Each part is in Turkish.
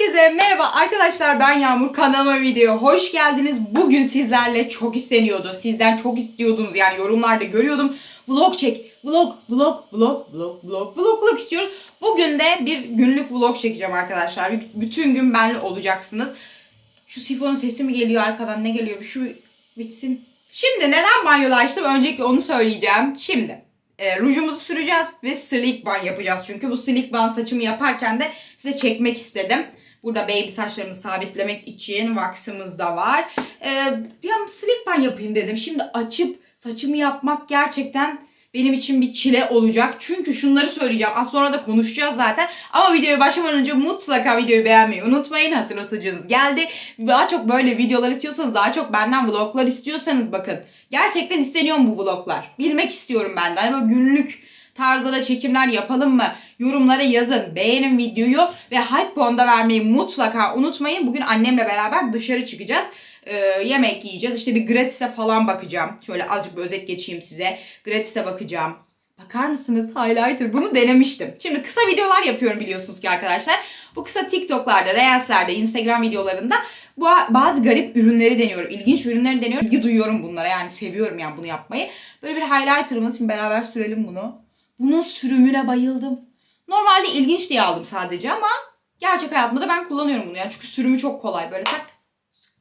Herkese merhaba arkadaşlar ben Yağmur kanalıma video hoş geldiniz. Bugün sizlerle çok isteniyordu. Sizden çok istiyordunuz yani yorumlarda görüyordum. Vlog çek. Vlog, vlog, vlog, vlog, vlog, vlog, vlog istiyoruz. Bugün de bir günlük vlog çekeceğim arkadaşlar. Bütün gün benimle olacaksınız. Şu sifonun sesi mi geliyor arkadan ne geliyor? Şu bitsin. Şimdi neden banyolaştım? Öncelikle onu söyleyeceğim. Şimdi e, rujumuzu süreceğiz ve slick ban yapacağız. Çünkü bu slick ban saçımı yaparken de size çekmek istedim. Burada baby saçlarımı sabitlemek için wax'ımız da var. E, bir an slick ban yapayım dedim. Şimdi açıp saçımı yapmak gerçekten benim için bir çile olacak. Çünkü şunları söyleyeceğim. Az sonra da konuşacağız zaten. Ama videoya başlamadan önce mutlaka videoyu beğenmeyi unutmayın. Hatırlatıcınız geldi. Daha çok böyle videolar istiyorsanız, daha çok benden vloglar istiyorsanız bakın. Gerçekten isteniyor bu vloglar. Bilmek istiyorum benden. Böyle günlük tarzda da çekimler yapalım mı? Yorumlara yazın. Beğenin videoyu ve hype puanı vermeyi mutlaka unutmayın. Bugün annemle beraber dışarı çıkacağız. Ee, yemek yiyeceğiz. İşte bir gratis'e falan bakacağım. Şöyle azıcık bir özet geçeyim size. Gratis'e bakacağım. Bakar mısınız? Highlighter. Bunu denemiştim. Şimdi kısa videolar yapıyorum biliyorsunuz ki arkadaşlar. Bu kısa TikTok'larda, Reels'lerde, Instagram videolarında bu bazı garip ürünleri deniyorum. İlginç ürünleri deniyorum. İlgi duyuyorum bunlara. Yani seviyorum yani bunu yapmayı. Böyle bir highlighter'ımız. Şimdi beraber sürelim bunu. Bunun sürümüne bayıldım. Normalde ilginç diye aldım sadece ama gerçek hayatımda da ben kullanıyorum bunu. Yani çünkü sürümü çok kolay. Böyle tak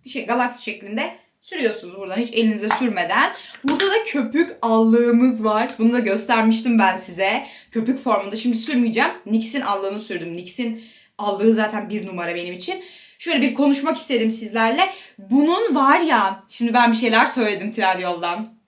şey galaksi şeklinde sürüyorsunuz buradan hiç elinize sürmeden. Burada da köpük allığımız var. Bunu da göstermiştim ben size. Köpük formunda. Şimdi sürmeyeceğim. NYX'in allığını sürdüm. NYX'in allığı zaten bir numara benim için. Şöyle bir konuşmak istedim sizlerle. Bunun var ya, şimdi ben bir şeyler söyledim Trendyol'dan.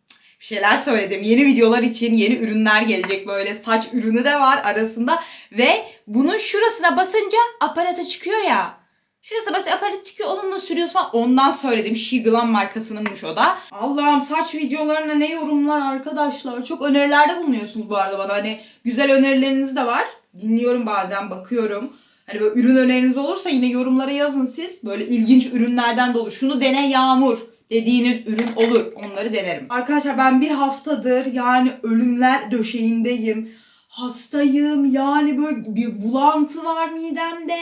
Bir şeyler söyledim. Yeni videolar için yeni ürünler gelecek. Böyle saç ürünü de var arasında. Ve bunun şurasına basınca aparata çıkıyor ya. Şurası basit aparat çıkıyor onunla sürüyorsun. Ondan söyledim. Shiglan markasınınmış o da. Allah'ım saç videolarına ne yorumlar arkadaşlar. Çok önerilerde bulunuyorsunuz bu arada bana. Hani güzel önerileriniz de var. Dinliyorum bazen bakıyorum. Hani böyle ürün öneriniz olursa yine yorumlara yazın siz. Böyle ilginç ürünlerden dolu. Şunu dene Yağmur dediğiniz ürün olur. Onları denerim. Arkadaşlar ben bir haftadır yani ölümler döşeğindeyim. Hastayım yani böyle bir bulantı var midemde.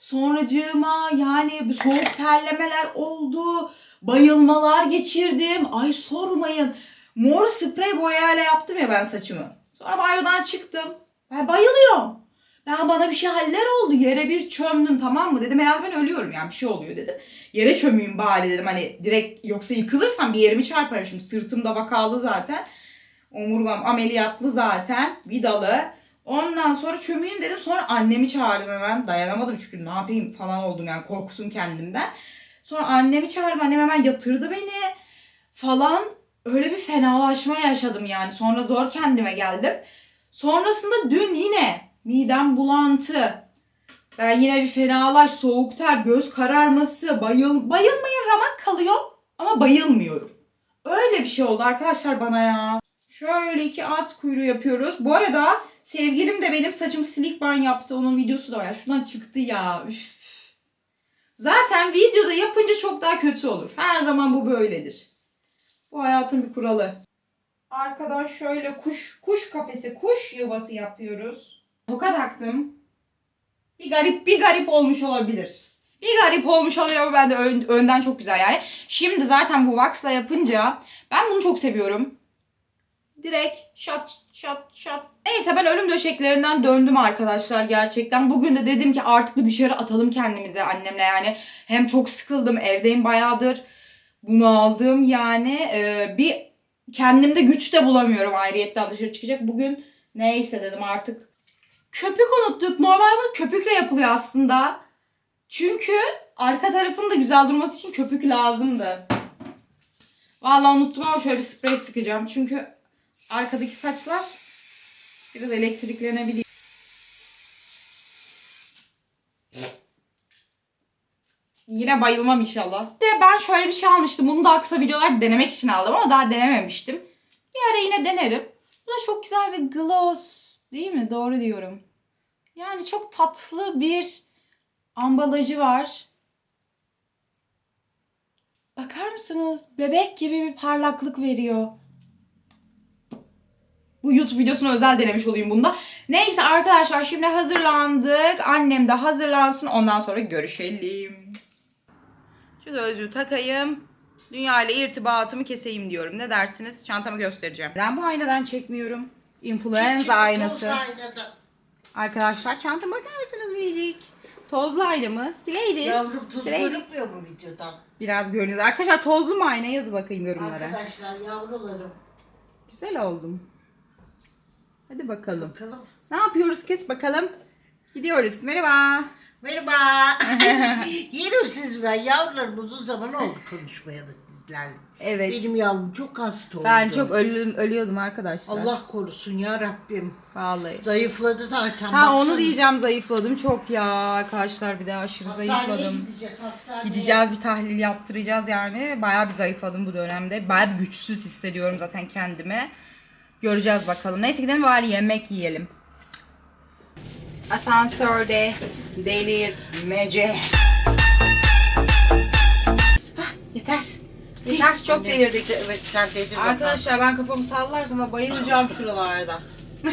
Sonracığıma yani soğuk terlemeler oldu. Bayılmalar geçirdim. Ay sormayın. Mor sprey boyayla yaptım ya ben saçımı. Sonra banyodan çıktım. Ben bayılıyorum. Ben bana bir şey haller oldu. Yere bir çömdüm tamam mı? Dedim herhalde ben ölüyorum yani bir şey oluyor dedim. Yere çömeyim bari dedim. Hani direkt yoksa yıkılırsam bir yerimi çarparım. Şimdi sırtım da vakalı zaten. Omurgam ameliyatlı zaten. Vidalı. Ondan sonra çömeyim dedim. Sonra annemi çağırdım hemen. Dayanamadım çünkü ne yapayım falan oldum yani korkusun kendimden. Sonra annemi çağırdım. Annem hemen yatırdı beni falan. Öyle bir fenalaşma yaşadım yani. Sonra zor kendime geldim. Sonrasında dün yine midem bulantı. Ben yine bir fenalaş, soğuk ter, göz kararması, bayıl bayılmaya ramak kalıyor ama bayılmıyorum. Öyle bir şey oldu arkadaşlar bana ya. Şöyle iki at kuyruğu yapıyoruz. Bu arada sevgilim de benim saçımı silik ban yaptı. Onun videosu da var. Ya şuradan çıktı ya. Üf. Zaten videoda yapınca çok daha kötü olur. Her zaman bu böyledir. Bu hayatın bir kuralı. Arkadan şöyle kuş kuş kafesi, kuş yuvası yapıyoruz. Toka taktım. Bir garip bir garip olmuş olabilir. Bir garip olmuş olabilir ama ben de ön- önden çok güzel yani. Şimdi zaten bu wax'la yapınca ben bunu çok seviyorum. Direkt şat şat şat. Neyse ben ölüm döşeklerinden döndüm arkadaşlar gerçekten. Bugün de dedim ki artık bir dışarı atalım kendimizi annemle yani. Hem çok sıkıldım evdeyim bayağıdır. Bunu aldım yani. Ee, bir kendimde güç de bulamıyorum ayrıyetten dışarı çıkacak. Bugün neyse dedim artık. Köpük unuttuk. Normalde bu köpükle yapılıyor aslında. Çünkü arka tarafın da güzel durması için köpük lazımdı. Vallahi unuttum ama şöyle bir sprey sıkacağım. Çünkü arkadaki saçlar biraz elektriklenebiliyor. Yine bayılmam inşallah. De ben şöyle bir şey almıştım. Bunu daha kısa videolar denemek için aldım ama daha denememiştim. Bir ara yine denerim. Bu da çok güzel bir gloss. Değil mi? Doğru diyorum. Yani çok tatlı bir ambalajı var. Bakar mısınız? Bebek gibi bir parlaklık veriyor. Bu YouTube videosuna özel denemiş olayım bunda. Neyse arkadaşlar şimdi hazırlandık. Annem de hazırlansın. Ondan sonra görüşelim. Şu gözlüğü takayım. Dünya ile irtibatımı keseyim diyorum. Ne dersiniz? Çantamı göstereceğim. Ben bu aynadan çekmiyorum. Influenza aynası. Arkadaşlar çantama bakar mısınız minicik? Tozlu ayna mı? Sileydi. Yavrum tuz Sileydi. görünmüyor bu videodan. Biraz görünüyor. Arkadaşlar tozlu mu ayna? Yazı bakayım yorumlara. Arkadaşlar yavrularım. Güzel oldum. Hadi bakalım. Bakalım. Ne yapıyoruz kes bakalım. Gidiyoruz. Merhaba. Merhaba. Yerim siz ben. Yavrularım uzun zaman oldu konuşmayalı sizlerle. Evet. Benim yavrum çok hasta oldu. Ben çok ölüm, ölüyordum arkadaşlar. Allah korusun ya Rabbim. Vallahi. Zayıfladı zaten. Ha onu baksana. diyeceğim zayıfladım çok ya arkadaşlar bir de aşırı Hastaneye zayıfladım. gideceğiz hastaneye. Gideceğiz bir tahlil yaptıracağız yani. Bayağı bir zayıfladım bu dönemde. Bayağı bir güçsüz hissediyorum zaten kendimi. Göreceğiz bakalım. Neyse gidelim bari yemek yiyelim. Asansörde delirmece. Hah, yeter. Yeter. Çok delirdik. Arkadaşlar ben kafamı sallarsam bayılacağım şuralarda.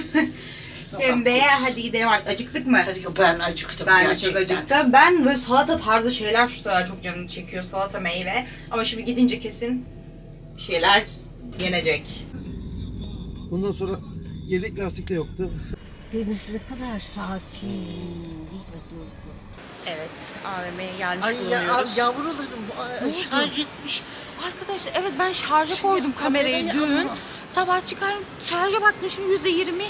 Şimdi hadi gidelim artık. Acıktık mı? Hadi ben acıktım Ben de gerçekten. çok acıktım. Ben böyle salata tarzı şeyler şu sıralar çok canımı çekiyor. Salata meyve. Ama şimdi gidince kesin bir şeyler yenecek. Ondan sonra yedek lastik de yoktu. Deniz ne kadar sakin. Değil mi Duygu? Evet AVM'ye gelmiş Ay ya, bulunuyoruz. yavrularım ay, şarj etmiş. Arkadaşlar evet ben şarja koydum kamerayı kamerayı dün. ama- Sabah çıkarım şarja baktım yüzde yirmi.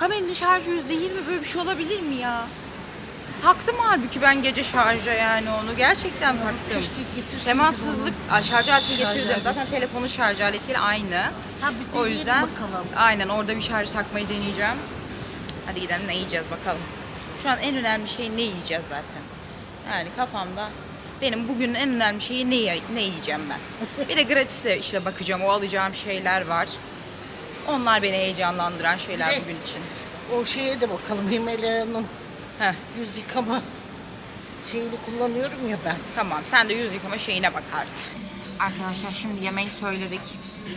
Kameranın şarjı yüzde yirmi böyle bir şey olabilir mi ya? Taktım halbuki ben gece şarja yani onu gerçekten taktım. Keşke getirseydin Temassızlık, Aa, şarj aleti Şarj getirdim. aleti. Zaten telefonun şarj aletiyle aynı. Ha bir O deneyelim yüzden bakalım. aynen orada bir şarj takmayı deneyeceğim. Hadi gidelim ne yiyeceğiz bakalım. Şu an en önemli şey ne yiyeceğiz zaten. Yani kafamda benim bugünün en önemli şeyi ne, ne yiyeceğim ben. Bir de gratis'e işte bakacağım. O alacağım şeyler var. Onlar beni heyecanlandıran şeyler Ne? bugün için. O şeye de bakalım Himalaya'nın Heh, yüz yıkama şeyini kullanıyorum ya ben. tamam sen de yüz yıkama şeyine bakarsın. Arkadaşlar şimdi yemeği söyledik.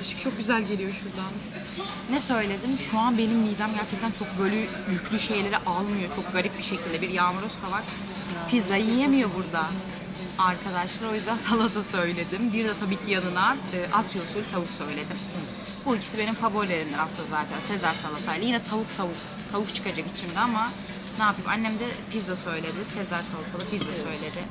Işık çok güzel geliyor şuradan. Ne söyledim? Şu an benim midem gerçekten çok böyle yüklü şeyleri almıyor. Çok garip bir şekilde bir yağmuroska var. Pizza yiyemiyor burada arkadaşlar. O yüzden salata söyledim. Bir de tabii ki yanına e, Asya usulü tavuk söyledim. Bu ikisi benim favorilerimdir aslında zaten. Sezar salatayla. Yine tavuk tavuk. Tavuk çıkacak içimde ama ne yapayım? Annem de pizza söyledi. Sezar salatalı pizza söyledi.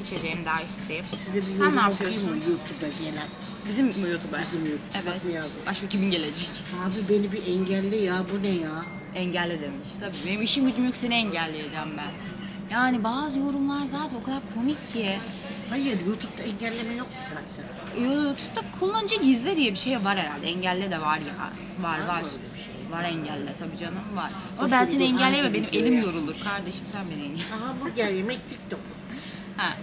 İçeceğim daha isteyip. Size bir Sen ne yapıyorsun? YouTube'a gelen? Bizim mi YouTuber? Bizim YouTube. Evet. Bak ne yazıyor. Başka kimin gelecek? Abi beni bir engelle ya bu ne ya? Engelle demiş. Tabii benim işim gücüm yok seni engelleyeceğim ben. Yani bazı yorumlar zaten o kadar komik ki. Hayır YouTube'da engelleme yok ki zaten. YouTube'da kullanıcı gizle diye bir şey var herhalde. Engelle de var ya. Var var. Var şey? Var engelle tabii canım var. Ama ben seni engelleyemem. Benim elim yorulur. Kardeşim sen beni engelle. Hamburger yemek TikTok. Ha.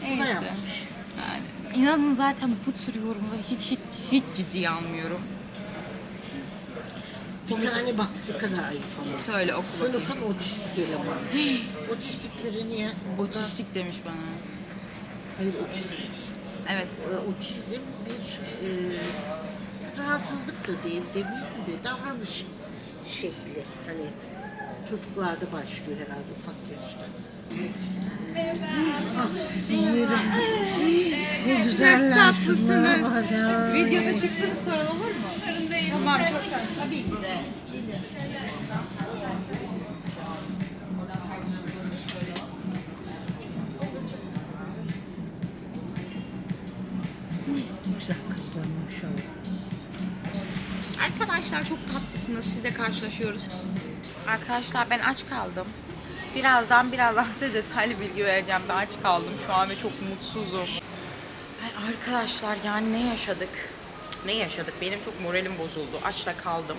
Bu da Neyse. yapmış. Yani inanın zaten bu tür yorumları hiç hiç hiç ciddiye almıyorum. Bir tane bak ne kadar ayıp ama. Söyle oku bakayım. Sınıfın otistik elemanı. Otistikleri niye? Otistik demiş bana. Hayır otistik. Evet. E, Otizm bir e, rahatsızlık da değil demeyeyim de davranış şekli. Hani çocuklarda başlıyor herhalde ufak yaşta. Ah sinirim. Ne güzeller var ya. Videoda çıktığınız sorun olur mu? Sorun değil. Tamam çok tabii ki de. Güzel kızlar maşallah. Arkadaşlar çok tatlısınız. Sizle karşılaşıyoruz. Arkadaşlar ben aç kaldım. Birazdan birazdan size detaylı bilgi vereceğim. Ben aç kaldım şu an ve çok mutsuzum. Ay arkadaşlar yani ne yaşadık? Ne yaşadık? Benim çok moralim bozuldu. Açla kaldım.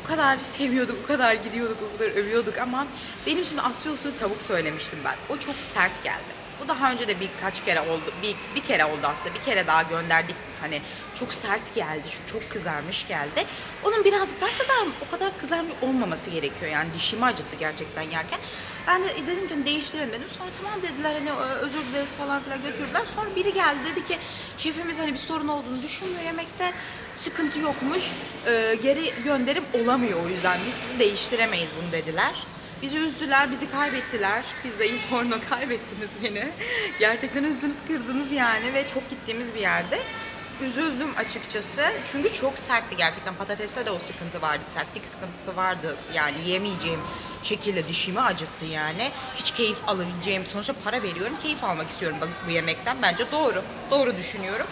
O kadar seviyorduk, o kadar gidiyorduk, o kadar övüyorduk ama benim şimdi Asya tavuk söylemiştim ben. O çok sert geldi. Bu daha önce de birkaç kere oldu. Bir, bir kere oldu aslında. Bir kere daha gönderdik biz hani. Çok sert geldi. Çok, çok kızarmış geldi. Onun birazcık daha kızar o kadar kızarmış olmaması gerekiyor. Yani dişimi acıttı gerçekten yerken. Ben de dedim ki değiştirelim dedim. Sonra tamam dediler hani "Ö- özür dileriz falan filan götürdüler. Sonra biri geldi dedi ki şefimiz hani bir sorun olduğunu düşünmüyor yemekte. Sıkıntı yokmuş. Ee, geri gönderim olamıyor o yüzden. Biz değiştiremeyiz bunu dediler. Bizi üzdüler, bizi kaybettiler. Biz de ilk porno kaybettiniz beni. Gerçekten üzdünüz, kırdınız yani ve çok gittiğimiz bir yerde. Üzüldüm açıkçası. Çünkü çok sertti gerçekten. Patateste de o sıkıntı vardı. Sertlik sıkıntısı vardı. Yani yemeyeceğim şekilde dişimi acıttı yani. Hiç keyif alabileceğim. Sonuçta para veriyorum. Keyif almak istiyorum bu- bu yemekten. Bence doğru. Doğru düşünüyorum.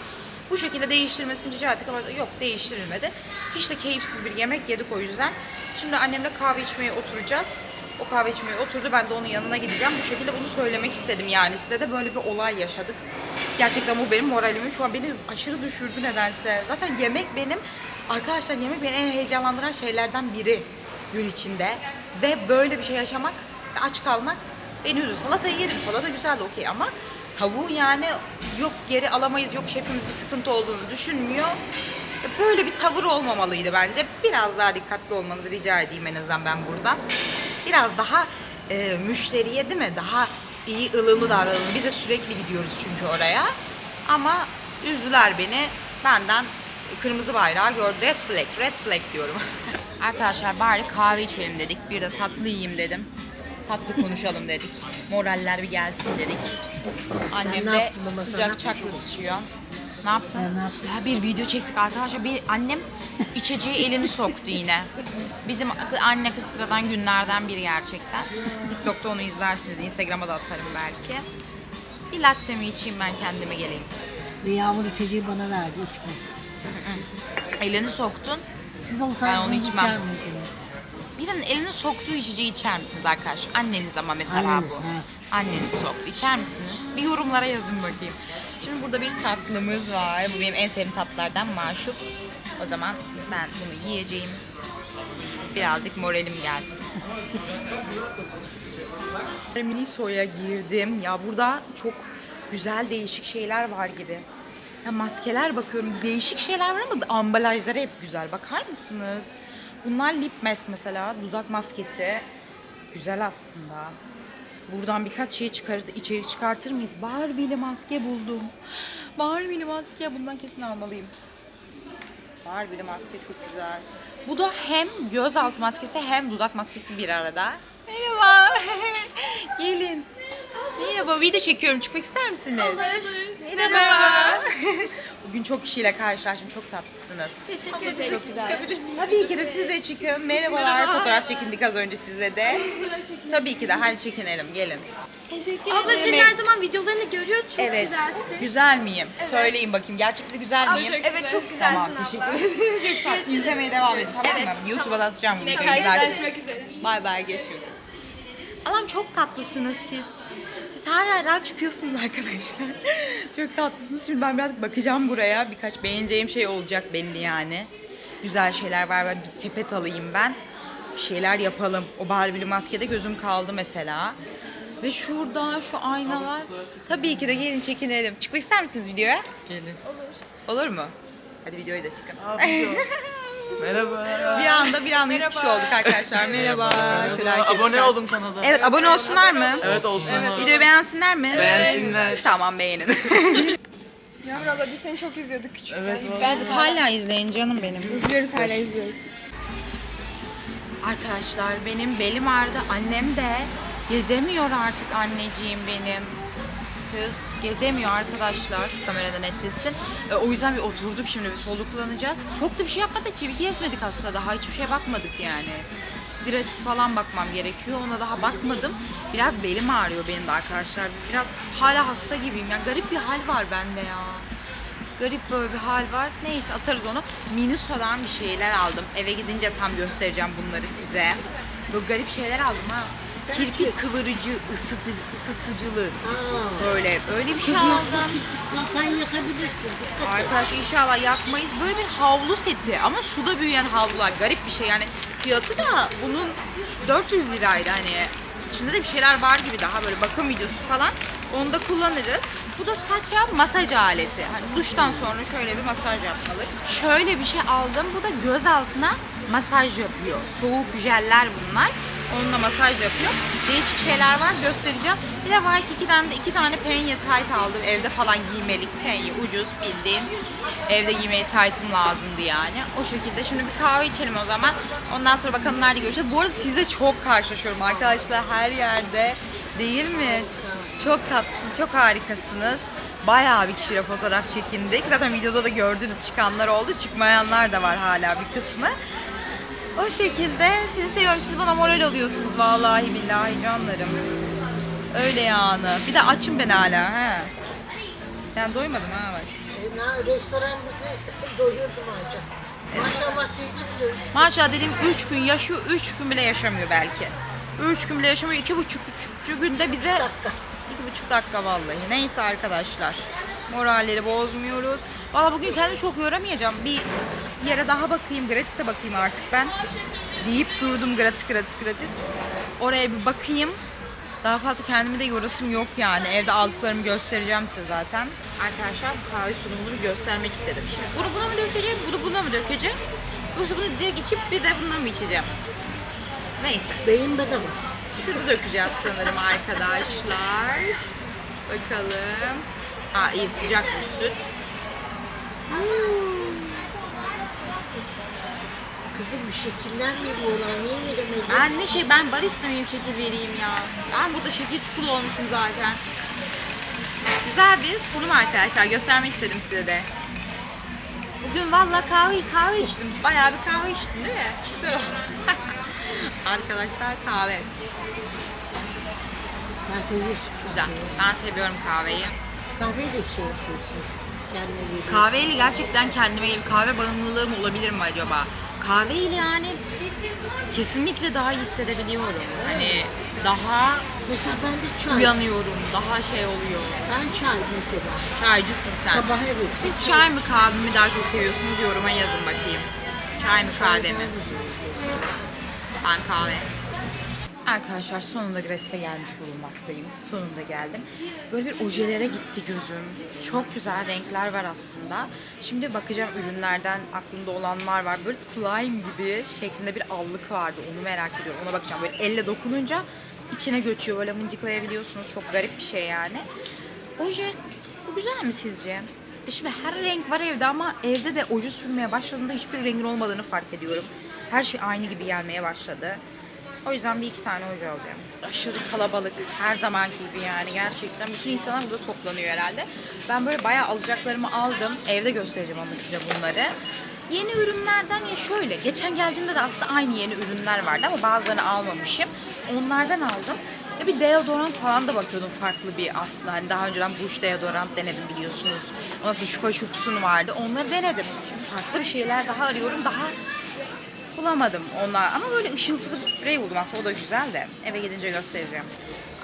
Bu şekilde değiştirmesini rica ettik ama yok değiştirilmedi. Hiç de keyifsiz bir yemek yedik o yüzden. Şimdi annemle kahve içmeye oturacağız. O kahve içmeye oturdu. Ben de onun yanına gideceğim. Bu şekilde bunu söylemek istedim yani. Size de böyle bir olay yaşadık. Gerçekten bu benim moralimi şu an beni aşırı düşürdü nedense. Zaten yemek benim, arkadaşlar yemek beni en heyecanlandıran şeylerden biri gün içinde. Ve böyle bir şey yaşamak aç kalmak beni üzüyor. Salatayı yerim, salata güzel de okey ama tavuğu yani yok geri alamayız, yok şefimiz bir sıkıntı olduğunu düşünmüyor. Böyle bir tavır olmamalıydı bence. Biraz daha dikkatli olmanızı rica edeyim en azından ben buradan. Biraz daha e, müşteriye değil mi? Daha iyi ılımlı davranalım. Biz de sürekli gidiyoruz çünkü oraya. Ama üzdüler beni. Benden kırmızı bayrağı gördü. Red flag, red flag diyorum. Arkadaşlar bari kahve içelim dedik. Bir de tatlı yiyeyim dedim. Tatlı konuşalım dedik. Moraller bir gelsin dedik. Annem ne de yaptım sıcak sana? çaklıt içiyor. Ne yaptın? Ben ne yaptım? Ya bir video çektik arkadaşlar. Bir annem içeceği elini soktu yine. Bizim anne kız sıradan günlerden biri gerçekten. TikTok'ta onu izlersiniz. Instagram'a da atarım belki. Bir latte mi içeyim ben kendime geleyim. Bir yağmur içeceği bana verdi içme. Elini soktun. Siz olsaydınız onu içmem. içer miydiniz? Birinin elini soktuğu içeceği içer misiniz arkadaşlar? Anneniz ama mesela Anneniz, bu. he. Anneniz soktu. İçer misiniz? Bir yorumlara yazın bakayım. Şimdi burada bir tatlımız var. Bu benim en sevdiğim tatlılardan maşuk. O zaman ben bunu yiyeceğim. Birazcık moralim gelsin. Mini soya girdim. Ya burada çok güzel değişik şeyler var gibi. Ya maskeler bakıyorum. Değişik şeyler var ama ambalajları hep güzel. Bakar mısınız? Bunlar lip mask mesela. Dudak maskesi. Güzel aslında. Buradan birkaç şey çıkartır, içeri çıkartır mıyız? Barbie'li maske buldum. Barbie'li maske. Bundan kesin almalıyım. Barbie'li maske çok güzel. Bu da hem gözaltı maskesi hem dudak maskesi bir arada. Merhaba. Gelin. Merhaba. Video çekiyorum. Çıkmak ister misiniz? Olur. Merhaba. Bugün çok kişiyle karşılaştım. Çok tatlısınız. Teşekkür ederim. Çok güzel. Tabii ki de siz de çıkın. Merhabalar. Fotoğraf çekindik az önce sizle de. Tabii ki de. Hadi çekinelim. Gelin. Teşekkür Abla senin her zaman videolarını görüyoruz. Çok Evet. güzelsin. Güzel miyim? Söyleyin bakayım. Gerçekten güzel miyim? Evet çok güzelsin Tamam, abla. teşekkür ederim. İzlemeye devam edin tamam mı? YouTube'a da atacağım bunu. Karşılaşmak üzere. Bay bay görüşürüz. Allah'ım çok tatlısınız siz. Siz her yerden çıkıyorsunuz arkadaşlar. çok tatlısınız. Şimdi ben birazcık bakacağım buraya. Birkaç beğeneceğim şey olacak belli yani. Güzel şeyler var. Ben bir sepet alayım ben. Bir şeyler yapalım. O Barbie'li maskede gözüm kaldı mesela. Ve şurada şu aynalar. Tabii ki de gelin çekinelim. Çıkmak ister misiniz videoya? Gelin. Olur. Olur mu? Hadi videoyu da çıkın. Merhaba. Bir anda bir anda üç kişi olduk arkadaşlar. Merhaba. Şöyle herkes Abone çıkar. oldum kanala. Evet abone olsunlar mı? Evet olsun. Videoyu beğensinler mi? Beğensinler. Tamam beğenin. Yağmur abla biz seni çok izliyorduk küçükken. Evet. ben hala izleyin canım benim. İzliyoruz hala izliyoruz. Arkadaşlar benim belim ağrıdı. Annem de gezemiyor artık anneciğim benim. Kız gezemiyor arkadaşlar. Şu kamerada netlesin. E, o yüzden bir oturduk şimdi bir soluklanacağız. Çok da bir şey yapmadık ki. Bir gezmedik aslında daha. Hiçbir şeye bakmadık yani. Gratis falan bakmam gerekiyor. Ona daha bakmadım. Biraz belim ağrıyor benim de arkadaşlar. Biraz hala hasta gibiyim. Yani garip bir hal var bende ya. Garip böyle bir hal var. Neyse atarız onu. Miniso'dan bir şeyler aldım. Eve gidince tam göstereceğim bunları size. Böyle garip şeyler aldım ha. Kirpik kıvırıcı, ısıtı, ısıtıcılı. Böyle böyle bir şey aldım. Sen yakabilirsin. Arkadaş inşallah yakmayız. Böyle bir havlu seti ama suda büyüyen havlular. Garip bir şey yani. Fiyatı da bunun 400 liraydı hani. İçinde de bir şeyler var gibi daha böyle bakım videosu falan. Onu da kullanırız. Bu da saça masaj aleti. Hani duştan sonra şöyle bir masaj yapmalık. Şöyle bir şey aldım. Bu da göz altına masaj yapıyor. Soğuk jeller bunlar. Onunla masaj yapıyor. Değişik şeyler var göstereceğim. Bir de Waikiki'den de iki tane penye tight aldım. Evde falan giymelik penye ucuz bildiğin. Evde giymeye tight'ım lazımdı yani. O şekilde. Şimdi bir kahve içelim o zaman. Ondan sonra bakalım nerede görüşeceğiz. Bu arada sizle çok karşılaşıyorum arkadaşlar her yerde. Değil mi? Çok tatlısınız, çok harikasınız. Bayağı bir kişiyle fotoğraf çekindik. Zaten videoda da gördünüz çıkanlar oldu. Çıkmayanlar da var hala bir kısmı. O şekilde sizi seviyorum. Siz bana moral oluyorsunuz vallahi billahi canlarım. Öyle yani. Bir de açım ben hala he. Ben doymadım ha bak. E, restoran bizi doyurdu ancak. Maşallah yedim de. Maşallah dediğim 3 gün yaşıyor, 3 gün bile yaşamıyor belki. 3 gün bile yaşamıyor, 2,5 günde bize 2,5 dakika vallahi. Neyse arkadaşlar. Moralleri bozmuyoruz. Valla bugün kendimi çok yoramayacağım. Bir yere daha bakayım, gratis'e bakayım artık ben. Deyip durdum gratis gratis gratis. Oraya bir bakayım. Daha fazla kendimi de yorasım yok yani. Evde aldıklarımı göstereceğim size zaten. Arkadaşlar bu kahve sunumunu göstermek istedim. Şimdi bunu buna mı dökeceğim, bunu buna mı dökeceğim? Yoksa bunu direkt içip bir de bundan mı içeceğim? Neyse. Beyin bedava. Şurada dökeceğiz sanırım arkadaşlar. Bakalım. Aa iyi sıcak bir süt. Kızım bir şekiller veriyorlar. Niye veremedin? Ben ne şey ben barista mıyım şekil vereyim ya. Ben burada şekil çukulu olmuşum zaten. Güzel bir sunum arkadaşlar. Göstermek istedim size de. Bugün valla kahve kahve içtim. Bayağı bir kahve içtim değil mi? Güzel oldu. arkadaşlar kahve. Ben seviyorsun. Güzel. Ben seviyorum kahveyi. Kahveyi de yapıyorsun. Kendine. Kahveyle gerçekten kendime gelip kahve bağımlılığım olabilir mi acaba? Kahveyle yani kesinlikle daha iyi hissedebiliyorum. Hani daha Mesela ben de çay. uyanıyorum, daha şey oluyor. Ben çay mesela. Çaycısın sen. Sabah evet. Siz çay mı kahve mi daha çok seviyorsunuz yoruma yazın bakayım. Çay mı kahve mi? Ben kahve. Arkadaşlar sonunda gratis'e gelmiş bulunmaktayım. Sonunda geldim. Böyle bir ojelere gitti gözüm. Çok güzel renkler var aslında. Şimdi bakacağım ürünlerden aklımda olanlar var. Böyle slime gibi şeklinde bir allık vardı. Onu merak ediyorum. Ona bakacağım. Böyle elle dokununca içine göçüyor. Böyle mıncıklayabiliyorsunuz. Çok garip bir şey yani. Oje bu güzel mi sizce? E Şimdi her renk var evde ama evde de oje sürmeye başladığında hiçbir rengin olmadığını fark ediyorum. Her şey aynı gibi gelmeye başladı. O yüzden bir iki tane oje alacağım. Aşırı kalabalık. Her zamanki gibi yani gerçekten. Bütün insanlar burada toplanıyor herhalde. Ben böyle bayağı alacaklarımı aldım. Evde göstereceğim ama size bunları. Yeni ürünlerden ya şöyle. Geçen geldiğimde de aslında aynı yeni ürünler vardı ama bazılarını almamışım. Onlardan aldım. Ya bir deodorant falan da bakıyordum farklı bir aslında. Hani daha önceden Bush deodorant denedim biliyorsunuz. Ondan sonra şupa şupsun vardı. Onları denedim. Şimdi farklı bir şeyler daha arıyorum. Daha bulamadım onlar. Ama böyle ışıltılı bir sprey buldum aslında. O da güzel de. Eve gidince göstereceğim.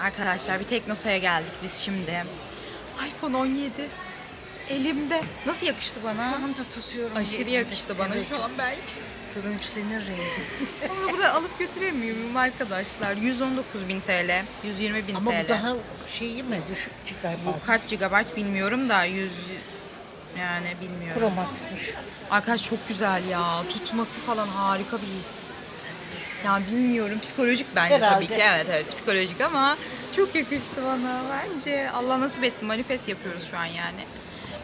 Arkadaşlar bir Teknosa'ya geldik biz şimdi. iPhone 17 elimde. Nasıl yakıştı bana? Şu anda tutuyorum. Aşırı yakıştı bana Evet. şu an bence. Turuncu senin rengin. Onu burada alıp götüremiyor muyum arkadaşlar? 119 bin TL, 120 bin Ama TL. bu daha şeyi mi? Düşük çıkar. Bu kaç GB bilmiyorum da 100 yani bilmiyorum. Pro Max'mış. Arkadaş çok güzel ya. Tutması falan harika bir his. Ya bilmiyorum psikolojik bence Herhalde. tabii ki. Evet evet psikolojik ama çok yakıştı bana bence. Allah nasip etsin manifest yapıyoruz şu an yani.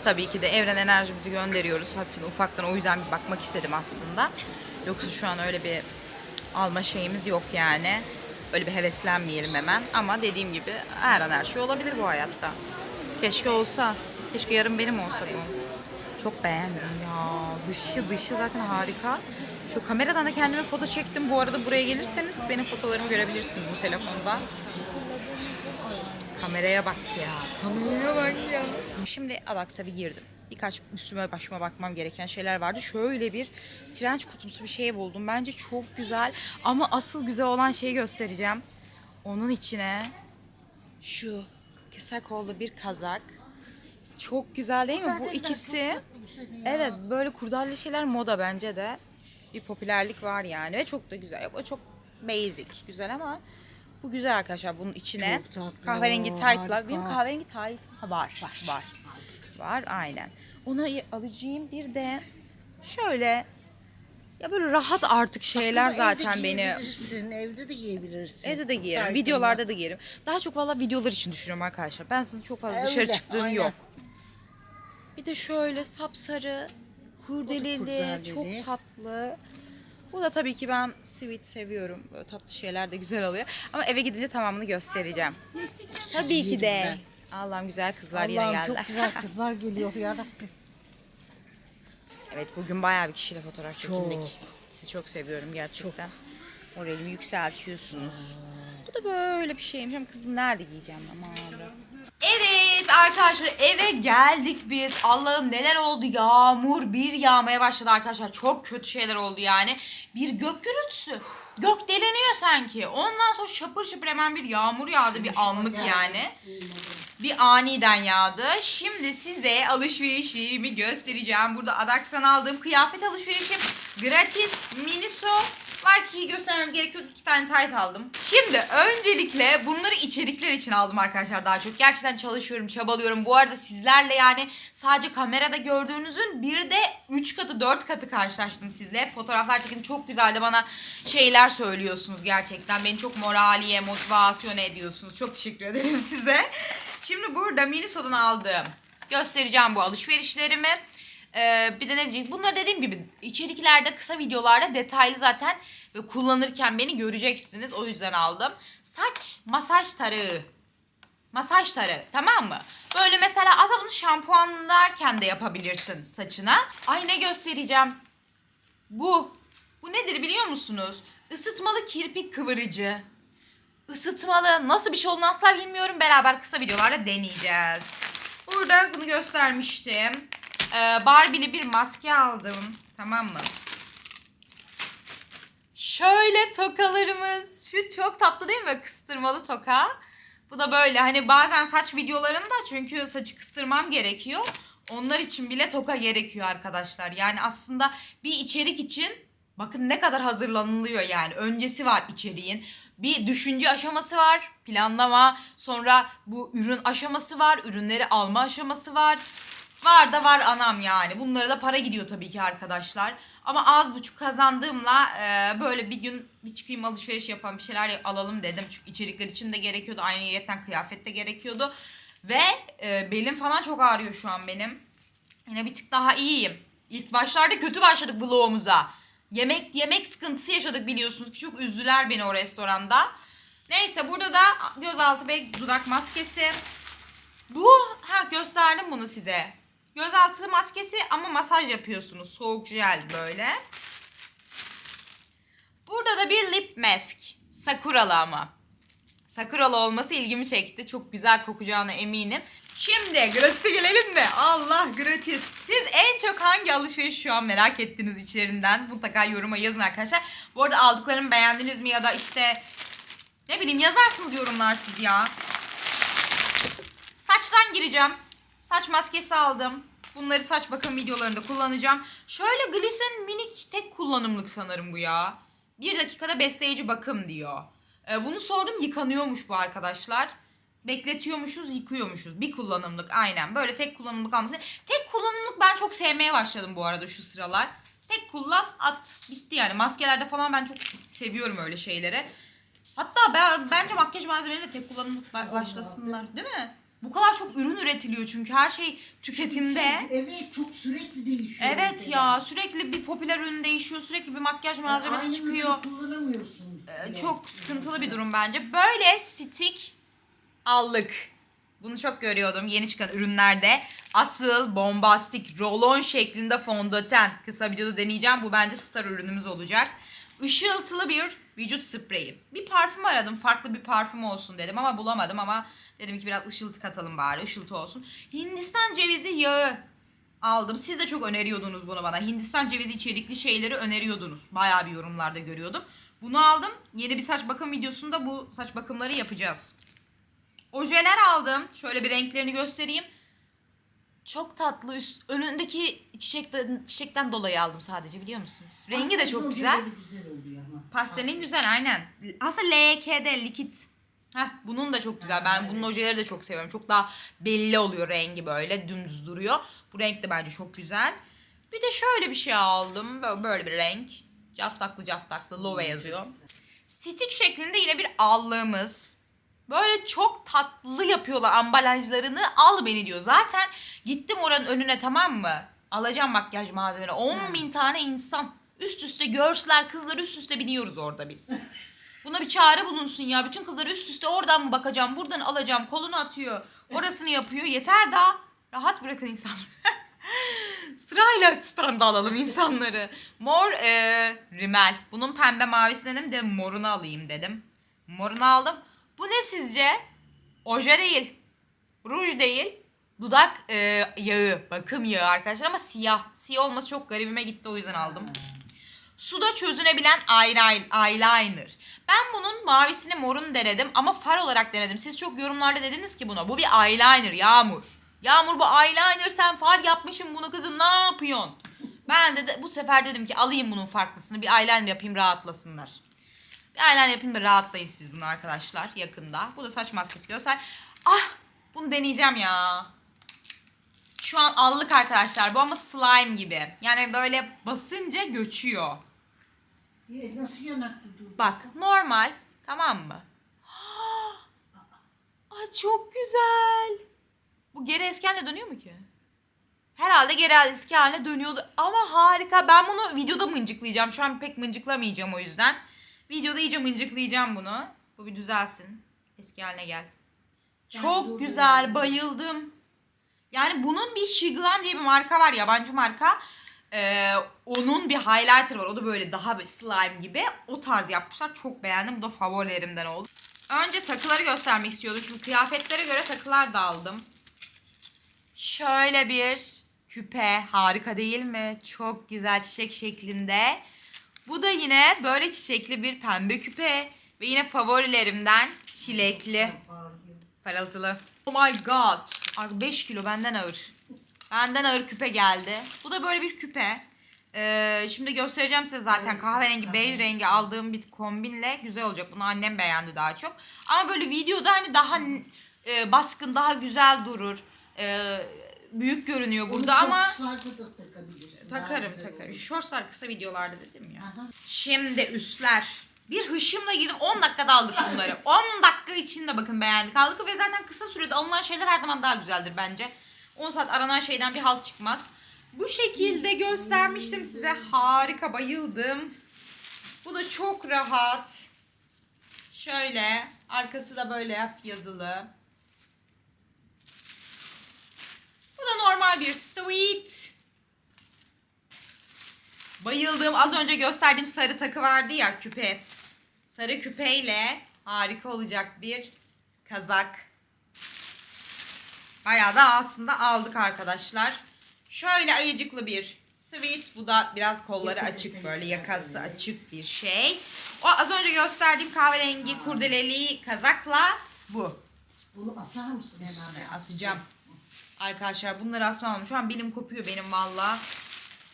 Tabii ki de evren enerjimizi gönderiyoruz hafiften ufaktan o yüzden bir bakmak istedim aslında. Yoksa şu an öyle bir alma şeyimiz yok yani. Öyle bir heveslenmeyelim hemen ama dediğim gibi her an her şey olabilir bu hayatta. Keşke olsa. Keşke yarın benim olsa bu. Çok beğendim ya. Dışı dışı zaten harika. Şu kameradan da kendime foto çektim. Bu arada buraya gelirseniz benim fotolarımı görebilirsiniz bu telefonda. Kameraya bak ya. Kameraya bak ya. Şimdi Adax'a bir girdim. Birkaç üstüme başıma bakmam gereken şeyler vardı. Şöyle bir trenç kutumsu bir şey buldum. Bence çok güzel. Ama asıl güzel olan şeyi göstereceğim. Onun içine şu kısa kollu bir kazak. Çok güzel değil mi? Bu ikisi evet böyle kurdalli şeyler moda bence de. Bir popülerlik var yani ve çok da güzel. Yok, o çok basic, güzel ama Bu güzel arkadaşlar bunun içine. Kahverengi harika. Benim kahverengi ha, var. Var. Var. Var aynen. Ona alacağım bir de şöyle ya böyle rahat artık şeyler Ama zaten evde beni Evde de giyebilirsin. Evde de giyerim. Videolarda da giyerim. Daha çok valla videolar için düşünüyorum arkadaşlar. Ben sana çok fazla dışarı Öyle, çıktığım aynen. yok. Bir de şöyle sapsarı, kurdeleli. çok tatlı. Bu da tabii ki ben sweet seviyorum. Böyle tatlı şeyler de güzel oluyor. Ama eve gidince tamamını göstereceğim. Tabii ki de. Allah'ım güzel kızlar yine Allah'ım geldiler. çok güzel kızlar geliyor yarabbim. Evet bugün bayağı bir kişiyle fotoğraf çekindik. Sizi çok seviyorum gerçekten. Moralimi yükseltiyorsunuz. Bu da böyle bir şeymiş ama kız bunu nerede giyeceğim aman Evet arkadaşlar eve geldik biz. Allah'ım neler oldu yağmur bir yağmaya başladı arkadaşlar. Çok kötü şeyler oldu yani. Bir gök gürültüsü. Gök deleniyor sanki. Ondan sonra şapır şapır hemen bir yağmur yağdı bir anlık yani bir aniden yağdı. Şimdi size alışverişlerimi göstereceğim. Burada Adax'tan aldığım kıyafet alışverişim. Gratis Miniso. Ki göstermem gerek yok. İki tane tayt aldım. Şimdi öncelikle bunları içerikler için aldım arkadaşlar daha çok. Gerçekten çalışıyorum, çabalıyorum. Bu arada sizlerle yani sadece kamerada gördüğünüzün bir de 3 katı 4 katı karşılaştım sizle. Fotoğraflar çekin çok güzeldi bana şeyler söylüyorsunuz gerçekten. Beni çok moraliye, motivasyon ediyorsunuz. Çok teşekkür ederim size. Şimdi burada Miniso'dan aldığım göstereceğim bu alışverişlerimi. Ee, bir de ne diyecek? Bunlar dediğim gibi içeriklerde, kısa videolarda detaylı zaten ve kullanırken beni göreceksiniz. O yüzden aldım. Saç masaj tarağı. Masaj tarağı tamam mı? Böyle mesela aslında bunu şampuanlarken de yapabilirsin saçına. Ay ne göstereceğim. Bu. Bu nedir biliyor musunuz? Isıtmalı kirpik kıvırıcı. Isıtmalı. Nasıl bir şey olduğunu asla bilmiyorum. Beraber kısa videolarda deneyeceğiz. Burada bunu göstermiştim. Ee, Barbie'li bir maske aldım. Tamam mı? Şöyle tokalarımız. Şu çok tatlı değil mi? Kıstırmalı toka. Bu da böyle hani bazen saç videolarında çünkü saçı kıstırmam gerekiyor. Onlar için bile toka gerekiyor arkadaşlar. Yani aslında bir içerik için bakın ne kadar hazırlanılıyor yani. Öncesi var içeriğin. Bir düşünce aşaması var, planlama, sonra bu ürün aşaması var, ürünleri alma aşaması var. Var da var anam yani. Bunlara da para gidiyor tabii ki arkadaşlar. Ama az buçuk kazandığımla e, böyle bir gün bir çıkayım alışveriş yapalım bir şeyler alalım dedim. Çünkü içerikler için de gerekiyordu. Aynı niyetten kıyafet de gerekiyordu. Ve e, belim falan çok ağrıyor şu an benim. Yine bir tık daha iyiyim. İlk başlarda kötü başladık vlogumuza. Yemek yemek sıkıntısı yaşadık biliyorsunuz. ki Çok üzdüler beni o restoranda. Neyse burada da gözaltı ve dudak maskesi. Bu ha gösterdim bunu size. Gözaltı maskesi ama masaj yapıyorsunuz. Soğuk jel böyle. Burada da bir lip mask. Sakuralı ama. Sakuralı olması ilgimi çekti. Çok güzel kokacağına eminim. Şimdi gratis'e gelelim mi? Allah gratis. Siz en çok hangi alışveriş şu an merak ettiniz içlerinden? Mutlaka yoruma yazın arkadaşlar. Bu arada aldıklarımı beğendiniz mi ya da işte ne bileyim yazarsınız yorumlar siz ya. Saçtan gireceğim. Saç maskesi aldım. Bunları saç bakım videolarında kullanacağım. Şöyle Glisten minik tek kullanımlık sanırım bu ya. Bir dakikada besleyici bakım diyor. Ee, bunu sordum yıkanıyormuş bu arkadaşlar. Bekletiyormuşuz yıkıyormuşuz. Bir kullanımlık aynen. Böyle tek kullanımlık alması. Tek kullanımlık ben çok sevmeye başladım bu arada şu sıralar. Tek kullan at bitti yani. Maskelerde falan ben çok seviyorum öyle şeyleri. Hatta ben, bence makyaj malzemeleri de tek kullanımlık ba- başlasınlar değil mi? Bu kadar çok ürün üretiliyor çünkü her şey tüketimde. Evet çok sürekli değişiyor. Evet mesela. ya sürekli bir popüler ürün değişiyor. Sürekli bir makyaj malzemesi Aynı çıkıyor. kullanamıyorsun. Ee. Çok sıkıntılı bir durum bence. Böyle stick allık. Bunu çok görüyordum yeni çıkan ürünlerde. Asıl bombastik rolon şeklinde fondöten. Kısa videoda deneyeceğim. Bu bence star ürünümüz olacak. Işıltılı bir vücut spreyi. Bir parfüm aradım. Farklı bir parfüm olsun dedim ama bulamadım ama dedim ki biraz ışıltı katalım bari. Işıltı olsun. Hindistan cevizi yağı aldım. Siz de çok öneriyordunuz bunu bana. Hindistan cevizi içerikli şeyleri öneriyordunuz. Bayağı bir yorumlarda görüyordum. Bunu aldım. Yeni bir saç bakım videosunda bu saç bakımları yapacağız. Ojeler aldım. Şöyle bir renklerini göstereyim. Çok tatlı. Üst, önündeki çiçekten, çiçekten dolayı aldım sadece biliyor musunuz? Rengi de Aslında çok o güzel. güzel. Pastelin güzel aynen. Aslında LKD likit Heh, bunun da çok güzel. Ben bunun ojeleri de çok seviyorum. Çok daha belli oluyor rengi böyle. Dümdüz duruyor. Bu renk de bence çok güzel. Bir de şöyle bir şey aldım. Böyle, böyle bir renk. Caftaklı caftaklı. Love yazıyor. Stick şeklinde yine bir allığımız. Böyle çok tatlı yapıyorlar ambalajlarını. Al beni diyor. Zaten gittim oranın önüne tamam mı? Alacağım makyaj malzemeni. 10 bin tane insan. Üst üste görsler kızlar üst üste biniyoruz orada biz. Buna bir çare bulunsun ya. Bütün kızlar üst üste oradan mı bakacağım, buradan alacağım, kolunu atıyor. Orasını yapıyor. Yeter daha. Rahat bırakın insanları. Sırayla standa alalım insanları. Mor e, rimel. Bunun pembe mavisi dedim de morunu alayım dedim. Morunu aldım. Bu ne sizce? Oje değil. Ruj değil. Dudak e, yağı. Bakım yağı arkadaşlar ama siyah. Siyah olması çok garibime gitti o yüzden aldım. Suda çözünebilen eyeliner. Ben bunun mavisini morunu denedim ama far olarak denedim. Siz çok yorumlarda dediniz ki buna bu bir eyeliner Yağmur. Yağmur bu eyeliner sen far yapmışsın bunu kızım ne yapıyorsun? Ben de, de bu sefer dedim ki alayım bunun farklısını bir eyeliner yapayım rahatlasınlar. Bir eyeliner yapayım da rahatlayın siz bunu arkadaşlar yakında. Bu da saç maskesi göster. Ah bunu deneyeceğim ya. Şu an allık arkadaşlar bu ama slime gibi. Yani böyle basınca göçüyor. Ee, nasıl yanaklı dur? Bak normal tamam mı? Ay çok güzel. Bu geri eski haline dönüyor mu ki? Herhalde geri eski haline dönüyordu ama harika. Ben bunu videoda mıncıklayacağım. Şu an pek mıncıklamayacağım o yüzden. Videoda iyice mıncıklayacağım bunu. Bu bir düzelsin. Eski haline gel. Ben Çok güzel bayıldım. Yani bunun bir Shiglam diye bir marka var yabancı marka. Ee, onun bir highlighter var. O da böyle daha bir slime gibi. O tarz yapmışlar. Çok beğendim. Bu da favorilerimden oldu. Önce takıları göstermek istiyordum. Şimdi kıyafetlere göre takılar da aldım. Şöyle bir küpe. Harika değil mi? Çok güzel çiçek şeklinde. Bu da yine böyle çiçekli bir pembe küpe. Ve yine favorilerimden çilekli. Parıltılı. Oh my god. 5 kilo benden ağır. Benden ağır küpe geldi. Bu da böyle bir küpe. Ee, şimdi göstereceğim size zaten kahverengi bej rengi aldığım bir kombinle güzel olacak. Bunu annem beğendi daha çok. Ama böyle videoda hani daha e, baskın daha güzel durur. Ee, büyük görünüyor burada Onu ama shortslarda da takabilirsin. Daha takarım güzel takarım. olur. Shortslar kısa videolarda dedim ya. Aha. Şimdi üstler. Bir hışımla girdim 10 dakikada aldık bunları. 10 dakika içinde bakın beğendik aldık ve zaten kısa sürede alınan şeyler her zaman daha güzeldir bence. 10 saat aranan şeyden bir halt çıkmaz. Bu şekilde göstermiştim size. Harika bayıldım. Bu da çok rahat. Şöyle arkası da böyle yazılı. Bu da normal bir sweet. Bayıldığım az önce gösterdiğim sarı takı vardı ya küpe. Sarı küpeyle harika olacak bir kazak. Bayağı da aslında aldık arkadaşlar. Şöyle ayıcıklı bir sweet. Bu da biraz kolları Yakası açık böyle yakası açık bir şey. O az önce gösterdiğim kahverengi kurdeleli kazakla bu. Bunu asar mısın? Üstüne asacağım. Arkadaşlar bunları asmam. Şu an belim kopuyor benim valla.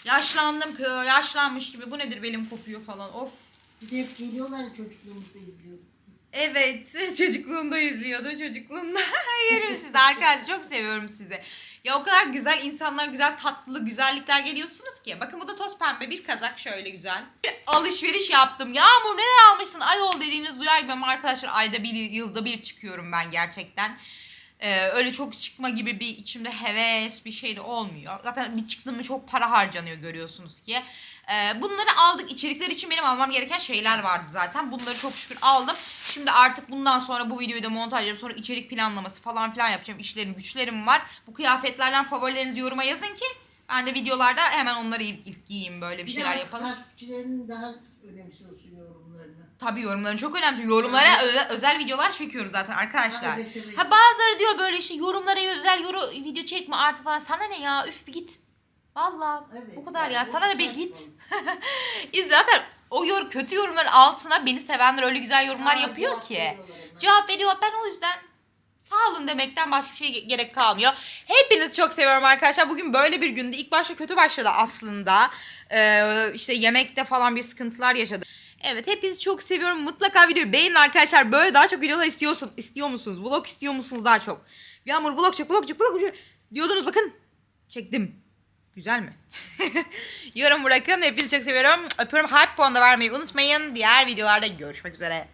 Yaşlandım ki yaşlanmış gibi. Bu nedir belim kopuyor falan. Of. Bir de hep geliyorlar çocukluğumuzda izliyorduk. Evet çocukluğumda izliyordum çocukluğumda. Yerim sizi arkadaşlar çok seviyorum sizi. Ya o kadar güzel insanlar güzel tatlı güzellikler geliyorsunuz ki. Bakın bu da toz pembe bir kazak şöyle güzel. Bir alışveriş yaptım. Yağmur neler almışsın ayol dediğiniz duyar gibi arkadaşlar ayda bir yılda bir çıkıyorum ben gerçekten. Ee, öyle çok çıkma gibi bir içimde heves bir şey de olmuyor. Zaten bir çıktım mı çok para harcanıyor görüyorsunuz ki. Ee, bunları aldık. İçerikler için benim almam gereken şeyler vardı zaten. Bunları çok şükür aldım. Şimdi artık bundan sonra bu videoyu da montajlayacağım. Sonra içerik planlaması falan filan yapacağım. İşlerim güçlerim var. Bu kıyafetlerden favorilerinizi yoruma yazın ki ben de videolarda hemen onları ilk, ilk giyeyim böyle bir Bir şeyler yapalım. takipçilerinin daha önemsiyorsun yorumlarını. Tabii yorumların çok önemli. Yorumlara özel, özel videolar çekiyoruz zaten arkadaşlar. Evet, evet. Ha bazıları diyor böyle işte yorumlara özel yorum video çekme artık falan. Sana ne ya? Üf bir git. Vallahi Evet, bu kadar ya, bu Sana ne bir saçma. git. İzle zaten o yor kötü yorumların altına beni sevenler öyle güzel yorumlar Ha, yapıyor cevap ki. veriyorlar hemen. Cevap veriyor. Ben o yüzden sağ olun demekten başka bir şey ge- gerek kalmıyor. Hepinizi çok seviyorum arkadaşlar. Bugün böyle bir gündü. İlk başta kötü başladı aslında. Ee, işte yemekte falan bir sıkıntılar yaşadık. Evet hepinizi çok seviyorum. Mutlaka videoyu beğenin arkadaşlar. Böyle daha çok videolar istiyorsun, istiyor musunuz? Vlog istiyor musunuz daha çok? Yağmur vlog çek, vlog çek, vlog çek diyordunuz bakın. Çektim. Güzel mi? Yorum bırakın. Hepinizi çok seviyorum. Öpüyorum. Hype puanı da vermeyi unutmayın. Diğer videolarda görüşmek üzere.